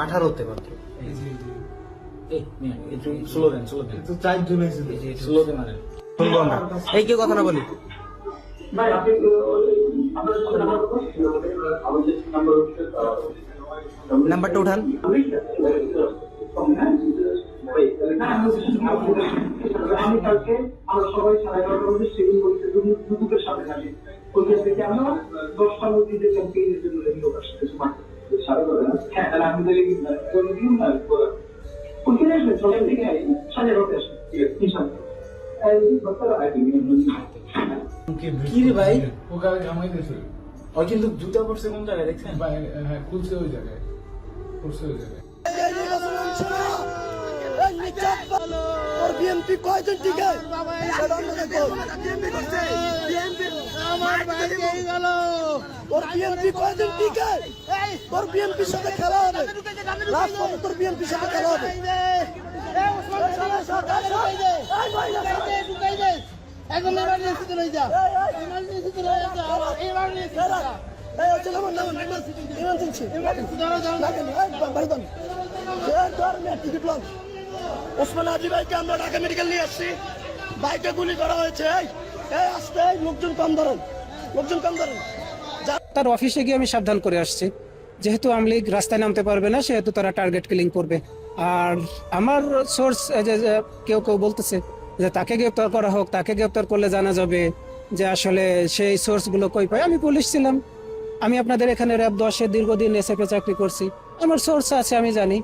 আঠারোতে মাত্র। এই কেউ কথা না বলি? নাম্বারটা উঠান। আমি কালকে আমরা সবাই সাড়ে এগারোটার মধ্যে সেদিন বলতে দুপুরের সাথে থাকি ওইখান থেকে আমরা দশটার মধ্যে যে ক্যাম্পেইনের জন্য রেডি ওটার সাথে সাড়ে এগারোটা হ্যাঁ তাহলে আমি তাহলে করে দিন না ওইখানে আসবেন সকাল থেকে সাড়ে এগারোটা আসবেন ইনশাল্লাহ এই বাচ্চারা ভাই? ও গাড়ি জামাই ও কিন্তু জুতা পড়ছে কোন জায়গায় দেখছেন? হ্যাঁ খুলছে ওই জায়গায় খুলছে ওই জায়গায় ওর বিএমপি কয়জন টিকে। ওর বিএমপি কয়জন টিকে? তোর বিএমপির সাথে খেলা হবে। লাস্ট পর্যন্ত তোর বিএমপির সাথে খেলা হবে। আমার ওসমান ভাইকে ঢাকা মেডিকেল নিয়ে আসছি। বাইকে গুলি করা হয়েছে। এই, আসতে এই, লোকজন কম ধরেন। লোকজন কম ধরেন। তার অফিসে গিয়ে আমি সাবধান করে আসছি। যেহেতু আমলিগ রাস্তায় নামতে পারবে না, সেহেতু তারা টার্গেট কিলিং করবে। আর আমার সোর্স কেউ কেউ বলতেছে যে তাকে গ্রেপ্তার করা হোক, তাকে গ্রেপ্তার করলে জানা যাবে যে আসলে সেই সোর্সগুলো কই পায়। আমি পুলিশ ছিলাম। আমি আপনাদের এখানে র্যাব দশে দীর্ঘদিন এসএফে চাকরি করছি। আমার সোর্স আছে, আমি জানি।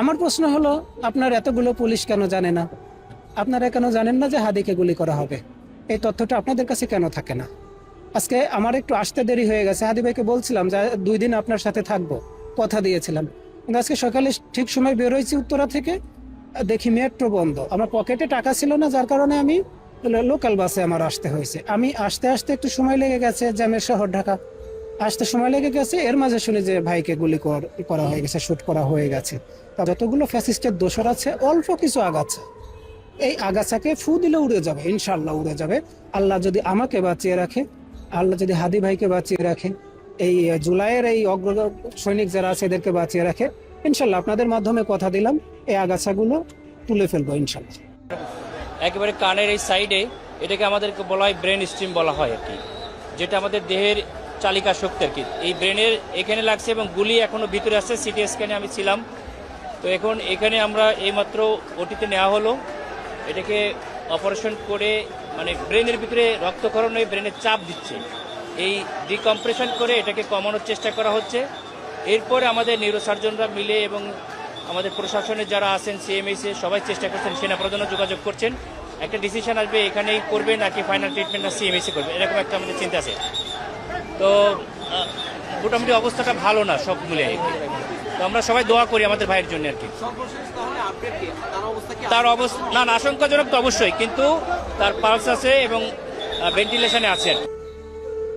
আমার প্রশ্ন হলো, আপনার এতগুলো পুলিশ কেন জানে না? আপনারা কেন জানেন না যে হাদিকে গুলি করা হবে? এই তথ্যটা আপনাদের কাছে কেন থাকে না? আজকে আমার একটু আসতে দেরি হয়ে গেছে। হাদি ভাইকে বলছিলাম যে দুই দিন আপনার সাথে থাকব। কথা দিয়েছিলাম। কিন্তু আজকে সকালে ঠিক সময় বেরোইছি উত্তরা থেকে। দেখি মেট্রো বন্ধ। আমার পকেটে টাকা ছিল না, যার কারণে আমি লোকাল বাসে আমার আসতে হয়েছে। আমি আসতে আসতে একটু সময় লেগে গেছে জ্যামের শহর ঢাকা। আসতে সময় লেগে গেছে, এর মাঝে শুনি যে ভাইকে গুলি কর- হয়ে গেছে, শুট করা হয়ে গেছে। তা যতগুলো ফ্যাসিস্টের দোষর আছে, অল্প কিছু আগাছা। এই আগাছাকে ফু দিলে উড়ে যাবে ইনশাল্লাহ উড়ে যাবে। আল্লাহ যদি আমাকে বাঁচিয়ে রাখে আল্লাহ যদি হাদি ভাইকে বাঁচিয়ে রাখে, এই জুলাইয়ের এই অগ্র সৈনিক যারা আছে এদেরকে বাঁচিয়ে রাখে, ইনশাল্লাহ আপনাদের মাধ্যমে কথা দিলাম, এই আগাছাগুলো তুলে ফেলব, ইনশাল্লাহ। একেবারে কানের এই সাইডে এটাকে আমাদেরকে বলা হয় ব্রেন স্ট্রিম বলা হয় আর কি, যেটা আমাদের দেহের চালিকা শক্তি আর কি। এই ব্রেনের এখানে লাগছে এবং গুলি এখনও ভিতরে আছে সিটি স্ক্যানে আমি ছিলাম। তো এখন এখানে আমরা এইমাত্র ওটিতে নেওয়া হলো। এটাকে অপারেশন করে মানে ব্রেনের ভিতরে রক্তক্ষরণ হয়ে ব্রেনের চাপ দিচ্ছে। এই ডিকম্প্রেশন করে এটাকে কমানোর চেষ্টা করা হচ্ছে। এরপরে আমাদের নিউরোসার্জনরা মিলে এবং আমাদের প্রশাসনের যারা আছেন সিএমএসে সবাই চেষ্টা করছেন, সেনাপ্রধানও যোগাযোগ করছেন। একটা ডিসিশন আসবে এখানেই করবে নাকি ফাইনাল ট্রিটমেন্ট না সিএমএসি করবে? এরকম একটা আমাদের চিন্তা আছে। তো মোটামুটি অবস্থাটা ভালো না সব মিলে তো আমরা সবাই দোয়া করি আমাদের ভাইয়ের জন্য আর কি। তার অবস্থা না আশঙ্কাজনক তো অবশ্যই, কিন্তু তার পালস আছে এবং ভেন্টিলেশনে আছে আর কি।